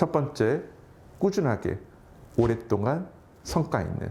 첫 번째, 꾸준하게 오랫동안 성과 있는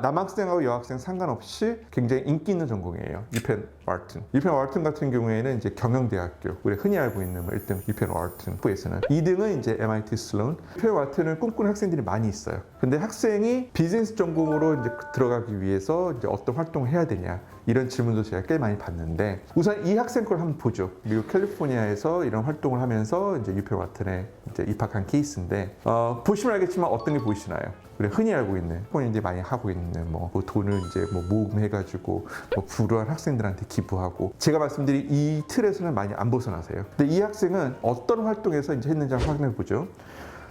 남학생하고 여학생 상관없이 굉장히 인기 있는 전공이에요. 유펜 왈튼. 유펜 왈튼 같은 경우에는 이제 경영대학교, 우리 흔히 알고 있는 뭐 1등 유펜 왈튼 후에서는 2등은 이제 MIT 슬론. 유펜 왈튼을 꿈꾸는 학생들이 많이 있어요. 근데 학생이 비즈니스 전공으로 이제 들어가기 위해서 이제 어떤 활동을 해야 되냐 이런 질문도 제가 꽤 많이 받는데 우선 이 학생 걸 한번 보죠. 미국 캘리포니아에서 이런 활동을 하면서 이제 유펜 왈튼에 이제 입학한 케이스인데 어, 보시면 알겠지만 어떤 게 보이시나요? 우리 흔히 알고 있는 폰 이제 많이 하고 있는 뭐, 뭐 돈을 이제 뭐 모금해가지고 뭐 불우한 학생들한테 기부하고 제가 말씀드린 이 틀에서는 많이 안 벗어나세요. 근데 이 학생은 어떤 활동에서 이제 했는지 한번 확인해 보죠.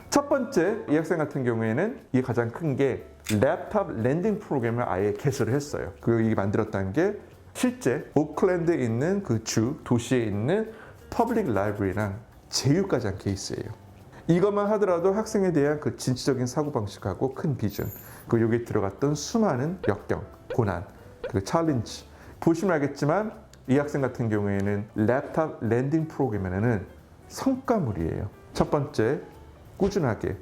첫 번째 이 학생 같은 경우에는 이게 가장 큰 게 랩탑 랜딩 프로그램을 아예 개설을 했어요. 이게 만들었다는 게 실제 오클랜드에 있는 그 주 도시에 있는 퍼블릭 라이브러리랑 제휴까지 한 케이스예요. 이것만 하더라도 학생에 대한 그 진취적인 사고방식하고 큰 비전, 그 여기에 들어갔던 수많은 역경, 고난, 그 챌린지. 보시면 알겠지만 이 학생 같은 경우에는 랩탑 랜딩 프로그램에는 성과물이에요. 첫 번째, 꾸준하게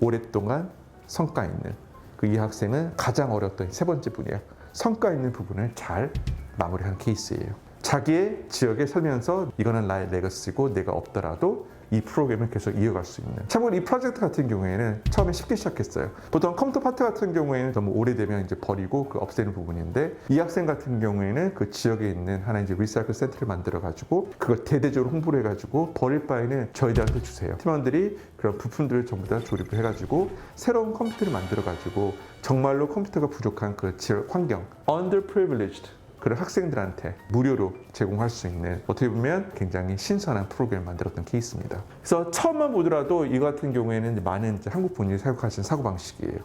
오랫동안 성과 있는 그 이 학생은 가장 어려웠던 세 번째 분이에요. 성과 있는 부분을 잘 마무리한 케이스예요. 자기의 지역에 살면서 이거는 나의 레거시고 내가 없더라도 이 프로그램을 계속 이어갈 수 있는. 참고로 이 프로젝트 같은 경우에는 처음에 쉽게 시작했어요. 보통 컴퓨터 파트 같은 경우에는 너무 오래되면 이제 버리고 그 없애는 부분인데 이 학생 같은 경우에는 그 지역에 있는 하나 이제 리사이클 센터를 만들어 가지고 그걸 대대적으로 홍보를 해 가지고 버릴 바에는 저희들한테 주세요. 팀원들이 그런 부품들을 전부 다 조립을 해 가지고 새로운 컴퓨터를 만들어 가지고 정말로 컴퓨터가 부족한 그 지역 환경 underprivileged 그런 학생들한테 무료로 제공할 수 있는 어떻게 보면 굉장히 신선한 프로그램을 만들었던 케이스입니다. 그래서 처음만 보더라도 이 같은 경우에는 많은 한국 분들이 사용하시는 사고 방식이에요.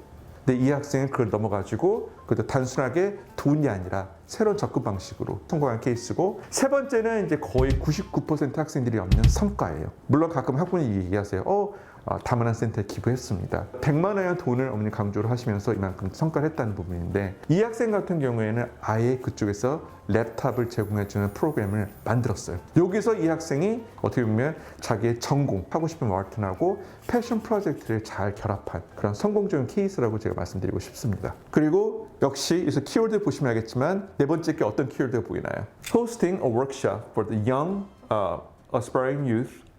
근데 이 학생은 그걸 넘어가지고 그것도 단순하게 돈이 아니라 새로운 접근 방식으로 성공한 케이스고 세 번째는 이제 거의 99% 학생들이 없는 성과예요. 물론 가끔 학부모님이 얘기하세요. 어, 어, 다문화 센터에 기부했습니다. 100만 원의 돈을 어머니 강조를 하시면서 이만큼 성과를 했다는 부분인데 이 학생 같은 경우에는 아예 그쪽에서 랩탑을 제공해주는 프로그램을 만들었어요. 여기서 이 학생이 어떻게 보면 자기의 전공 하고 싶은 마라톤하고 패션 프로젝트를 잘 결합한 그런 성공적인 케이스라고 제가 말씀드리고 싶습니다. 그리고 역시 여기서 키워드 보시면 알겠지만 네 번째 게 어떤 키워드가 보이나요? Hosting a workshop for the young uh, aspiring youth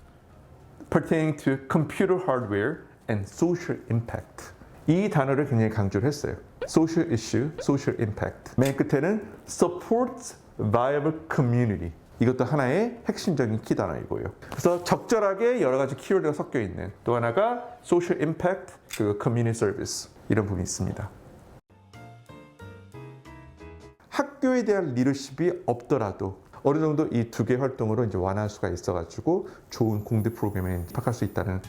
pertaining to computer hardware and social impact. 이 단어를 굉장히 강조를 했어요. social issue, social impact. 맨 끝에는 supports viable community. 이것도 하나의 핵심적인 키 단어이고요. 그래서 적절하게 여러 가지 키워드가 섞여 있는 또 하나가 social impact, 그 community service 이런 부분이 있습니다. 학교에 대한 리더십이 없더라도 어느 정도 이 두 개 활동으로 이제 완화할 수가 있어가지고 좋은 공대 프로그램에 입학할 수 있다는